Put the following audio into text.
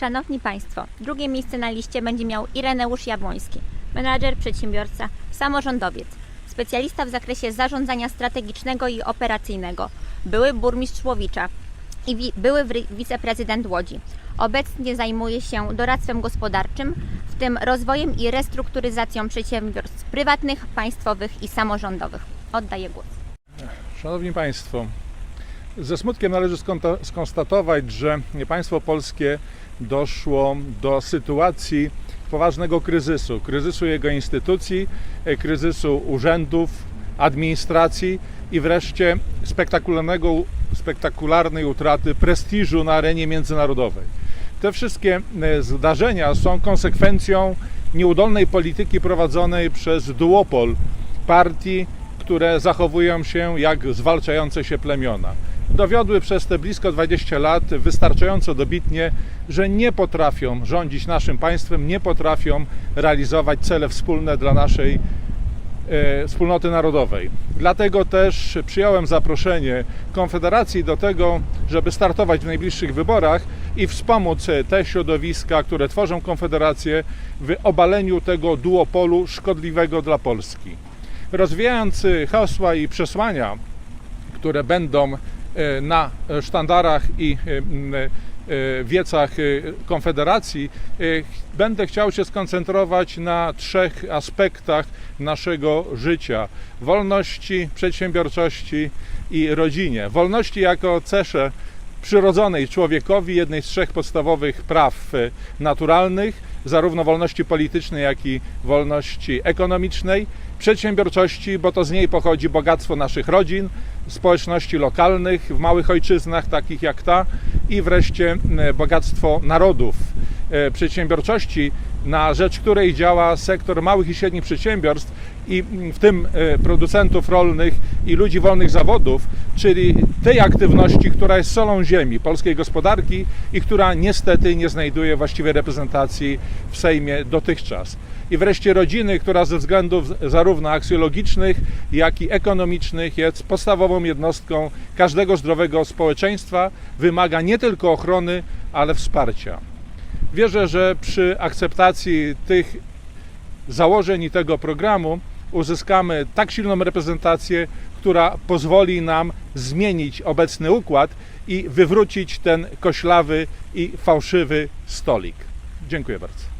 Szanowni Państwo, drugie miejsce na liście będzie miał Ireneusz Jabłoński, menadżer, przedsiębiorca, samorządowiec, specjalista w zakresie zarządzania strategicznego i operacyjnego, były burmistrz Łowicza i wi- były wiceprezydent Łodzi. Obecnie zajmuje się doradztwem gospodarczym, w tym rozwojem i restrukturyzacją przedsiębiorstw prywatnych, państwowych i samorządowych. Oddaję głos. Szanowni Państwo, ze smutkiem należy skonstatować, że państwo polskie doszło do sytuacji poważnego kryzysu. Kryzysu jego instytucji, e, kryzysu urzędów, administracji i wreszcie spektakularnego, spektakularnej utraty prestiżu na arenie międzynarodowej. Te wszystkie e, zdarzenia są konsekwencją nieudolnej polityki prowadzonej przez duopol partii, które zachowują się jak zwalczające się plemiona. Dowiodły przez te blisko 20 lat wystarczająco dobitnie, że nie potrafią rządzić naszym państwem, nie potrafią realizować cele wspólne dla naszej e, wspólnoty narodowej. Dlatego też przyjąłem zaproszenie Konfederacji do tego, żeby startować w najbliższych wyborach i wspomóc te środowiska, które tworzą Konfederację w obaleniu tego duopolu szkodliwego dla Polski. Rozwijając hasła i przesłania, które będą na sztandarach i e, e, wiecach e, Konfederacji, e, będę chciał się skoncentrować na trzech aspektach naszego życia: wolności, przedsiębiorczości i rodzinie. Wolności jako cesze przyrodzonej człowiekowi, jednej z trzech podstawowych praw e, naturalnych, zarówno wolności politycznej, jak i wolności ekonomicznej, przedsiębiorczości, bo to z niej pochodzi bogactwo naszych rodzin, społeczności lokalnych w małych ojczyznach, takich jak ta, i wreszcie bogactwo narodów. E, Przedsiębiorczości, na rzecz której działa sektor małych i średnich przedsiębiorstw, i w tym e, producentów rolnych i ludzi wolnych zawodów, czyli tej aktywności, która jest solą ziemi polskiej gospodarki i która niestety nie znajduje właściwej reprezentacji w Sejmie dotychczas. I wreszcie rodziny, która ze względów zarówno aksjologicznych, jak i ekonomicznych jest podstawową jednostką każdego zdrowego społeczeństwa, wymaga nie tylko ochrony, ale wsparcia. Wierzę, że przy akceptacji tych założeń i tego programu uzyskamy tak silną reprezentację, która pozwoli nam zmienić obecny układ i wywrócić ten koślawy i fałszywy stolik. Dziękuję bardzo.